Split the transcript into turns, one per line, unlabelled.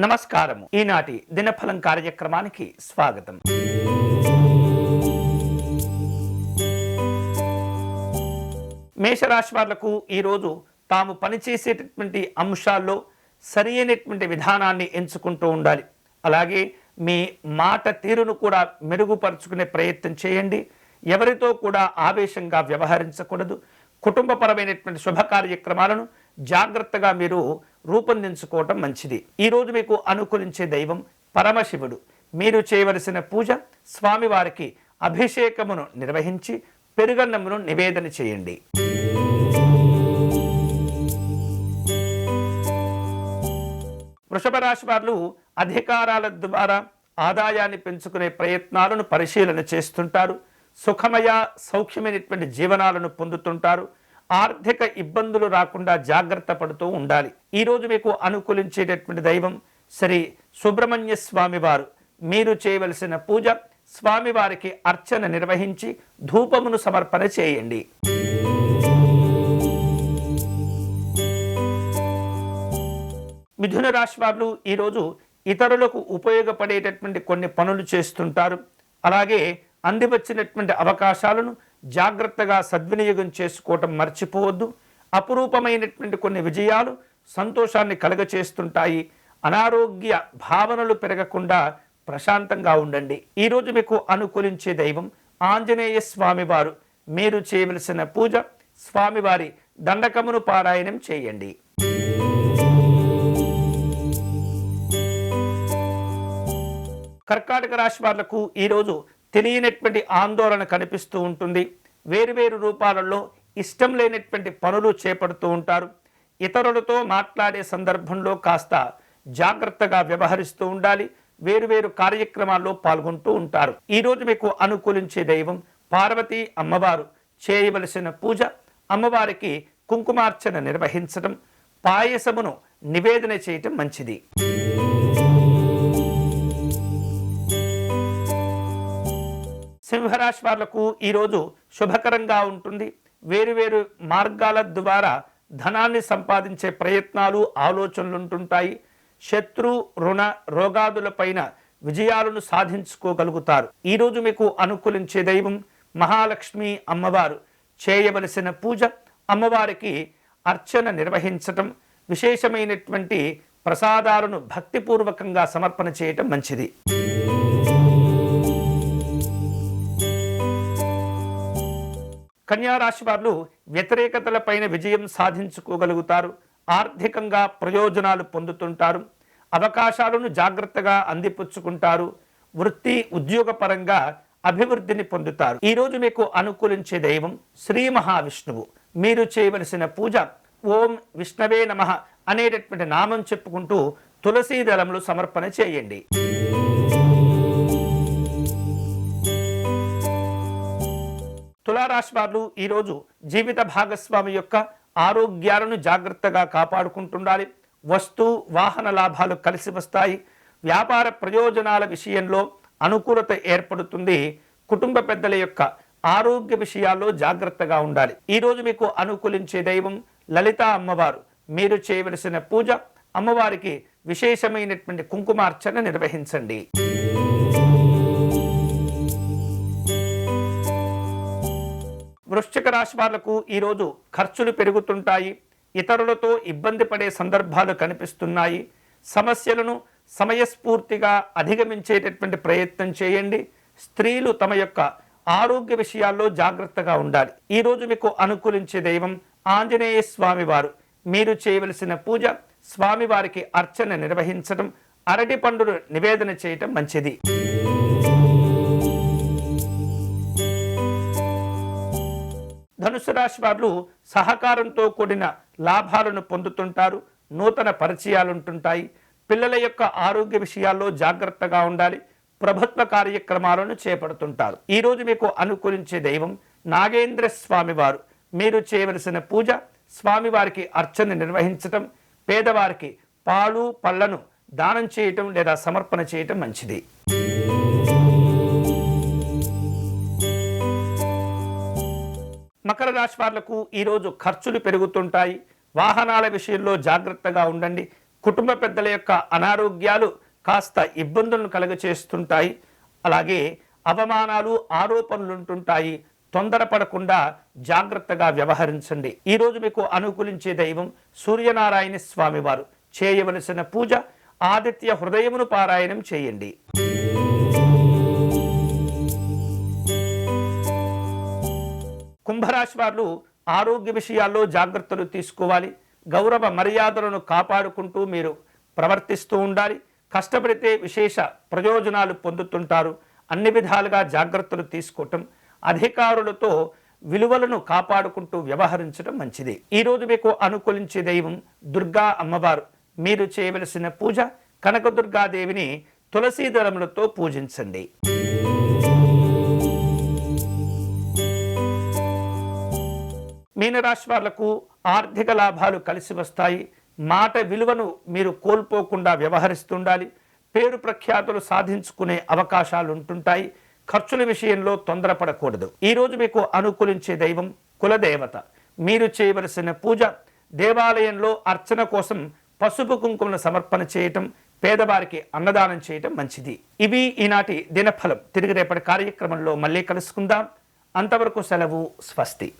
నమస్కారము. ఈనాటి దినఫలం కార్యక్రమానికి స్వాగతం. మేషరాశి వాళ్ళకు ఈరోజు తాము పనిచేసేటటువంటి అంశాల్లో సరి అయినటువంటి విధానాన్ని ఎంచుకుంటూ ఉండాలి. అలాగే మీ మాట తీరును కూడా మెరుగుపరుచుకునే ప్రయత్నం చేయండి. ఎవరితో కూడా ఆవేశంగా వ్యవహరించకూడదు. కుటుంబపరమైనటువంటి శుభ కార్యక్రమాలను జాగ్రత్తగా మీరు రూపొందించుకోవటం మంచిది. ఈరోజు మీకు అనుకూలించే దైవం పరమశివుడు. మీరు చేయవలసిన పూజ స్వామివారికి అభిషేకమును నిర్వహించి పెరుగన్నమును నివేదన చేయండి. వృషభ రాశి వారు అధికారాల ద్వారా ఆదాయాన్ని పెంచుకునే ప్రయత్నాలను పరిశీలన చేస్తుంటారు. సుఖమయ సౌఖ్యమైనటువంటి జీవనాలను పొందుతుంటారు. ఆర్థిక ఇబ్బందులు రాకుండా జాగ్రత్త పడుతూ ఉండాలి. ఈరోజు మీకు అనుకూలించేటటువంటి దైవం శ్రీ సుబ్రహ్మణ్య స్వామివారు. మీరు చేయవలసిన పూజ స్వామివారికి అర్చన నిర్వహించి ధూపమును సమర్పణ చేయండి. మిథున రాశి వారు ఈరోజు ఇతరులకు ఉపయోగపడేటటువంటి కొన్ని పనులు చేస్తుంటారు. అలాగే అందివచ్చినటువంటి అవకాశాలను జాగ్రత్తగా సద్వినియోగం చేసుకోవటం మర్చిపోవద్దు. అపురూపమైనటువంటి కొన్ని విజయాలు సంతోషాన్ని కలగచేస్తుంటాయి. అనారోగ్య భావనలు పెరగకుండా ప్రశాంతంగా ఉండండి. ఈరోజు మీకు అనుకూలించే దైవం ఆంజనేయ స్వామివారు. మీరు చేయవలసిన పూజ స్వామివారి దండకమును పారాయణం చేయండి. కర్కాటక రాశి వాళ్ళకు ఈరోజు తెలియనటువంటి ఆందోళన కనిపిస్తూ ఉంటుంది. వేరువేరు రూపాలలో ఇష్టం లేనటువంటి పనులు చేపడుతూ ఉంటారు. ఇతరులతో మాట్లాడే సందర్భంలో కాస్త జాగ్రత్తగా వ్యవహరిస్తూ ఉండాలి. వేరువేరు కార్యక్రమాల్లో పాల్గొంటూ ఉంటారు. ఈరోజు మీకు అనుకూలించే దైవం పార్వతీ అమ్మవారు. చేయవలసిన పూజ అమ్మవారికి కుంకుమార్చన నిర్వహించడం పాయసమును నివేదన చేయటం మంచిది. సింహరాశి వాళ్ళకు ఈరోజు శుభకరంగా ఉంటుంది. వేరువేరు మార్గాల ద్వారా ధనాన్ని సంపాదించే ప్రయత్నాలు ఆలోచనలు ఉంటుంటాయి శత్రు రుణ రోగాదులపైన విజయాలను సాధించుకోగలుగుతారు. ఈరోజు మీకు అనుకూలించే దైవం మహాలక్ష్మి అమ్మవారు. చేయవలసిన పూజ అమ్మవారికి అర్చన నిర్వహించటం విశేషమైనటువంటి ప్రసాదాలను భక్తిపూర్వకంగా సమర్పణ చేయటం మంచిది. కన్యా రాశి వారు వ్యతిరేకతలపైన విజయం సాధించుకోగలుగుతారు. ఆర్థికంగా ప్రయోజనాలు పొందుతుంటారు. అవకాశాలను జాగ్రత్తగా అందిపుచ్చుకుంటారు. వృత్తి ఉద్యోగపరంగా అభివృద్ధిని పొందుతారు. ఈరోజు మీకు అనుకూలించే దైవం శ్రీ మహావిష్ణువు. మీరు చేయవలసిన పూజ ఓం విష్ణవే నమ అనేటటువంటి నామం చెప్పుకుంటూ తులసీ దళములు సమర్పణ చేయండి. తులారాశి వారు ఈరోజు జీవిత భాగస్వామి యొక్క ఆరోగ్యాలను జాగ్రత్తగా కాపాడుకుంటుండాలి. వస్తు వాహన లాభాలు కలిసి వస్తాయి. వ్యాపార ప్రయోజనాల విషయంలో అనుకూలత ఏర్పడుతుంది. కుటుంబ పెద్దల యొక్క ఆరోగ్య విషయాల్లో జాగ్రత్తగా ఉండాలి. ఈరోజు మీకు అనుకూలించే దైవం లలిత అమ్మవారు. మీరు చేయవలసిన పూజ అమ్మవారికి విశేషమైనటువంటి కుంకుమార్చన నిర్వహించండి. వృశ్చిక రాశి వాళ్ళకు ఈరోజు ఖర్చులు పెరుగుతుంటాయి ఇతరులతో ఇబ్బంది పడే సందర్భాలు కనిపిస్తున్నాయి. సమస్యలను సమయస్ఫూర్తిగా అధిగమించేటటువంటి ప్రయత్నం చేయండి. స్త్రీలు తమ యొక్క ఆరోగ్య విషయాల్లో జాగ్రత్తగా ఉండాలి. ఈరోజు మీకు అనుకూలించే దైవం ఆంజనేయ స్వామివారు మీరు చేయవలసిన పూజ స్వామివారికి అర్చన నిర్వహించడం అరటి పండును నివేదన చేయటం మంచిది. ధనుసు రాశి వారు సహకారంతో కూడిన లాభాలను పొందుతుంటారు నూతన పరిచయాలు ఉంటుంటాయి పిల్లల యొక్క ఆరోగ్య విషయాల్లో జాగ్రత్తగా ఉండాలి ప్రభుత్వ కార్యక్రమాలను చేపడుతుంటారు. ఈరోజు మీకు అనుకూలించే దైవం నాగేంద్ర స్వామి వారు. మీరు చేయవలసిన పూజ స్వామివారికి అర్చన నిర్వహించటం పేదవారికి పాలు పళ్ళను దానం చేయటం లేదా సమర్పణ చేయటం మంచిది. మకర రాశి వాళ్ళకు ఈరోజు ఖర్చులు పెరుగుతుంటాయి. వాహనాల విషయంలో జాగ్రత్తగా ఉండండి. కుటుంబ పెద్దల యొక్క అనారోగ్యాలు కాస్త ఇబ్బందులను కలుగచేస్తుంటాయి. అలాగే అవమానాలు ఆరోపణలు ఉంటుంటాయి. తొందరపడకుండా జాగ్రత్తగా వ్యవహరించండి. ఈరోజు మీకు అనుకూలించే దైవం సూర్యనారాయణ స్వామివారు. చేయవలసిన పూజ ఆదిత్య హృదయమును పారాయణం చేయండి. కుంభరాశి వారు ఆరోగ్య విషయాల్లో జాగ్రత్తలు తీసుకోవాలి. గౌరవ మర్యాదలను కాపాడుకుంటూ మీరు ప్రవర్తిస్తూ ఉండాలి. కష్టపడితే విశేష ప్రయోజనాలు పొందుతుంటారు. అన్ని విధాలుగా జాగ్రత్తలు తీసుకోవటం అధికారులతో విలువలను కాపాడుకుంటూ వ్యవహరించడం మంచిది. ఈరోజు మీకు అనుకూలించే దైవం దుర్గా అమ్మవారు. మీరు చేయవలసిన పూజ కనకదుర్గాదేవిని తులసీ దళములతో పూజించండి. మీనరాశి వాళ్ళకు ఆర్థిక లాభాలు కలిసి వస్తాయి. మాట విలువను మీరు కోల్పోకుండా వ్యవహరిస్తుండాలి. పేరు ప్రఖ్యాతులు సాధించుకునే అవకాశాలు ఉంటుంటాయి ఖర్చుల విషయంలో తొందరపడకూడదు. ఈరోజు మీకు అనుకూలించే దైవం కులదేవత. మీరు చేయవలసిన పూజ దేవాలయంలో అర్చన కోసం పసుపు కుంకుమను సమర్పణ చేయటం పేదవారికి అన్నదానం చేయటం మంచిది. ఇవి ఈనాటి దినఫలం. తిరిగి రేపటి కార్యక్రమంలో మళ్ళీ కలుసుకుందాం. అంతవరకు సెలవు స్వస్తి.